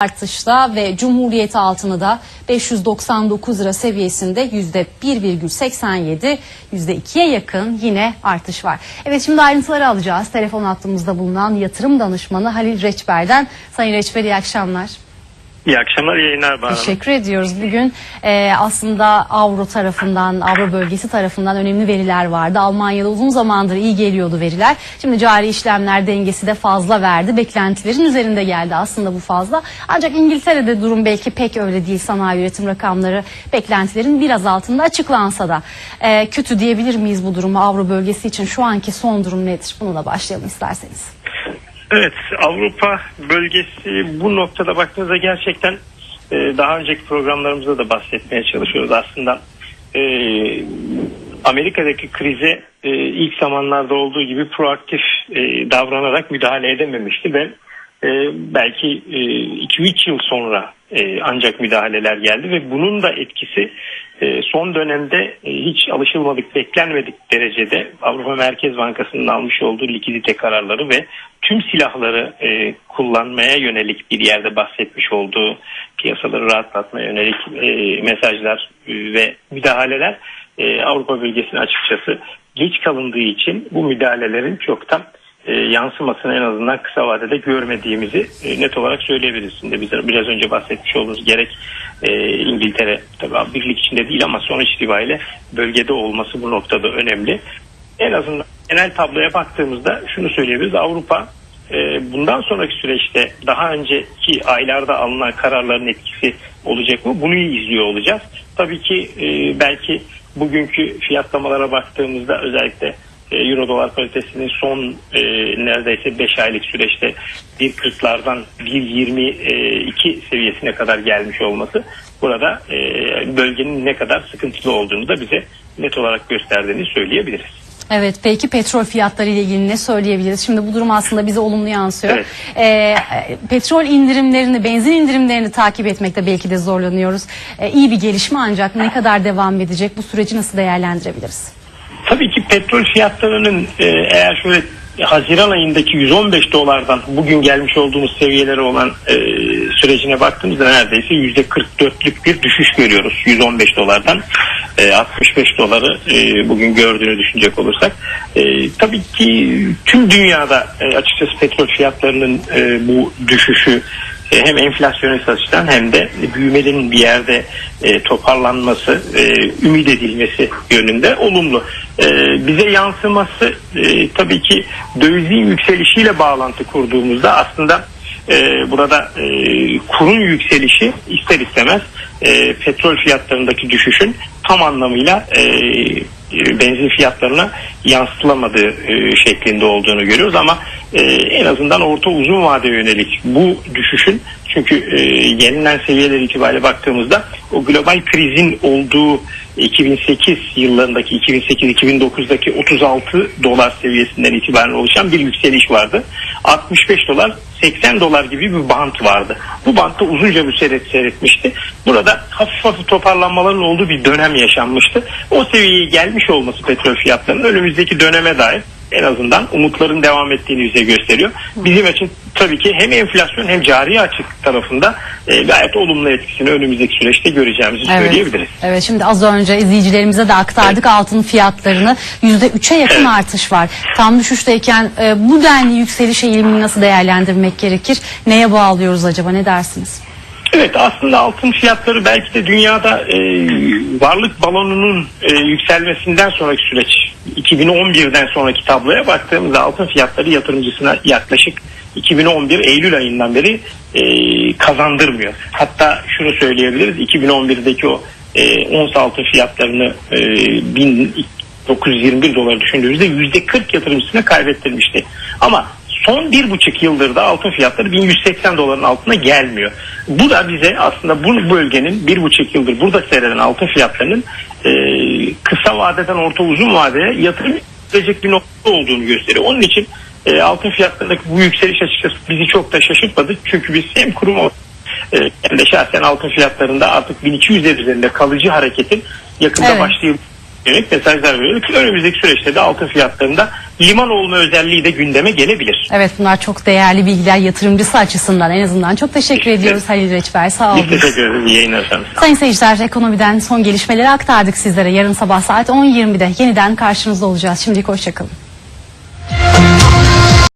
artışta ve Cumhuriyet altını da 599 lira seviyesinde yüzde 1,87 yüzde 2'ye yakın yine artış var. Evet şimdi ayrıntıları alacağız. Telefon hattımızda bulunan yatırım danışmanı Halil Reçber'den. Sayın Reçber iyi akşamlar. İyi akşamlar, yayınlar Bahar. Teşekkür ediyoruz. Bugün e, aslında Avro tarafından, Avro bölgesi tarafından önemli veriler vardı. Almanya'da uzun zamandır iyi geliyordu veriler. Şimdi cari işlemler dengesi de fazla verdi. Beklentilerin üzerinde geldi aslında bu fazla. Ancak İngiltere'de durum belki pek öyle değil. Sanayi üretim rakamları beklentilerin biraz altında açıklansa da. E, kötü diyebilir miyiz bu durumu Avro bölgesi için? Şu anki son durum nedir? Bunu da başlayalım isterseniz. Evet, Avrupa bölgesi bu noktada baktığınızda gerçekten e, daha önceki programlarımızda da bahsetmeye çalışıyoruz. Aslında e, Amerika'daki krize e, ilk zamanlarda olduğu gibi proaktif davranarak müdahale edememişti ve e, belki 2-3 yıl sonra e, ancak müdahaleler geldi ve bunun da etkisi e, son dönemde e, hiç alışılmadık, beklenmedik derecede Avrupa Merkez Bankası'nın almış olduğu likidite kararları ve tüm silahları e, kullanmaya yönelik bir yerde bahsetmiş olduğu piyasaları rahatlatmaya yönelik e, mesajlar e, ve müdahaleler e, Avrupa bölgesine açıkçası geç kalındığı için bu müdahalelerin çoktan e, yansımasını en azından kısa vadede görmediğimizi e, net olarak söyleyebiliriz. Şimdi biz biraz önce bahsetmiş olduğumuz gerek e, İngiltere tabii birlik içinde değil ama sonuç itibariyle bölgede olması bu noktada önemli. En azından genel tabloya baktığımızda şunu söyleyebiliriz. Avrupa bundan sonraki süreçte daha önceki aylarda alınan kararların etkisi olacak mı? Bunu izliyor olacağız. Tabii ki belki bugünkü fiyatlamalara baktığımızda özellikle Euro dolar paritesinin son e, neredeyse 5 aylık süreçte 1.40'lardan 1.22 seviyesine kadar gelmiş olması burada e, bölgenin ne kadar sıkıntılı olduğunu da bize net olarak gösterdiğini söyleyebiliriz. Evet peki petrol fiyatları ile ilgili ne söyleyebiliriz? Şimdi bu durum aslında bize olumlu yansıyor. Evet. Ee, petrol indirimlerini, benzin indirimlerini takip etmekte belki de zorlanıyoruz. Ee, iyi bir gelişme ancak ne kadar devam edecek? Bu süreci nasıl değerlendirebiliriz? Tabii ki petrol fiyatlarının e, eğer şöyle Haziran ayındaki 115 dolardan bugün gelmiş olduğumuz seviyelere olan e, sürecine baktığımızda neredeyse %44'lük bir düşüş görüyoruz 115 dolardan e, 65 doları e, bugün gördüğünü düşünecek olursak. E, tabii ki tüm dünyada e, açıkçası petrol fiyatlarının e, bu düşüşü hem enflasyonist açıdan hem de büyümenin bir yerde e, toparlanması, e, ümit edilmesi yönünde olumlu. E, bize yansıması e, tabii ki dövizin yükselişiyle bağlantı kurduğumuzda aslında e, burada e, kurun yükselişi ister istemez e, petrol fiyatlarındaki düşüşün tam anlamıyla e, e, benzin fiyatlarına yansıtılamadığı e, şeklinde olduğunu görüyoruz ama e, en azından orta uzun vade yönelik bu düşüşün çünkü e, gelinen seviyeler itibariyle baktığımızda o global krizin olduğu 2008 yıllarındaki 2008-2009'daki 36 dolar seviyesinden itibaren oluşan bir yükseliş vardı. 65 dolar 80 dolar gibi bir bant vardı. Bu bantta uzunca bir seyret seyretmişti. Burada hafif hafif toparlanmaların olduğu bir dönem yaşanmıştı. O seviyeye gelmiş olması petrol fiyatlarının önümüzdeki döneme dair en azından umutların devam ettiğini bize gösteriyor. Bizim için tabii ki hem enflasyon hem cari açık tarafında e, gayet olumlu etkisini önümüzdeki süreçte göreceğimizi söyleyebiliriz. Evet şimdi az önce izleyicilerimize de aktardık altın fiyatlarını %3'e yakın Evet. artış var. Tam düşüşteyken e, bu denli yükseliş eğilimini nasıl değerlendirmek gerekir? Neye bağlıyoruz acaba ne dersiniz? Evet aslında altın fiyatları belki de dünyada e, varlık balonunun e, yükselmesinden sonraki süreç 2011'den sonraki tabloya baktığımızda altın fiyatları yatırımcısına yaklaşık 2011 Eylül ayından beri e, kazandırmıyor. Hatta şunu söyleyebiliriz 2011'deki o e, ons altın fiyatlarını e, 1921 dolar düşündüğümüzde %40 yatırımcısına kaybettirmişti. Ama son bir buçuk yıldır da altın fiyatları 1180 doların altına gelmiyor. Bu da bize aslında bu bölgenin bir buçuk yıldır burada seyreden altın fiyatlarının e, kısa vadeden orta uzun vadeye yatırım edecek bir nokta olduğunu gösteriyor. Onun için e, altın fiyatlarındaki bu yükseliş açıkçası bizi çok da şaşırtmadı. Çünkü biz hem kurum e, hem de şahsen altın fiyatlarında artık 1200'ler üzerinde kalıcı hareketin yakında Evet. başlayıp yönelik mesajlar veriyoruz. Önümüzdeki süreçte de altın fiyatlarında liman olma özelliği de gündeme gelebilir. Evet bunlar çok değerli bilgiler yatırımcısı açısından en azından. Çok teşekkür ediyoruz Halil Reçber. Sağ olun. Biz teşekkür ederiz. İyi yayınlar efendim. Sayın seyirciler ekonomiden son gelişmeleri aktardık sizlere. Yarın sabah saat 10.20'de yeniden karşınızda olacağız. Şimdilik hoşçakalın.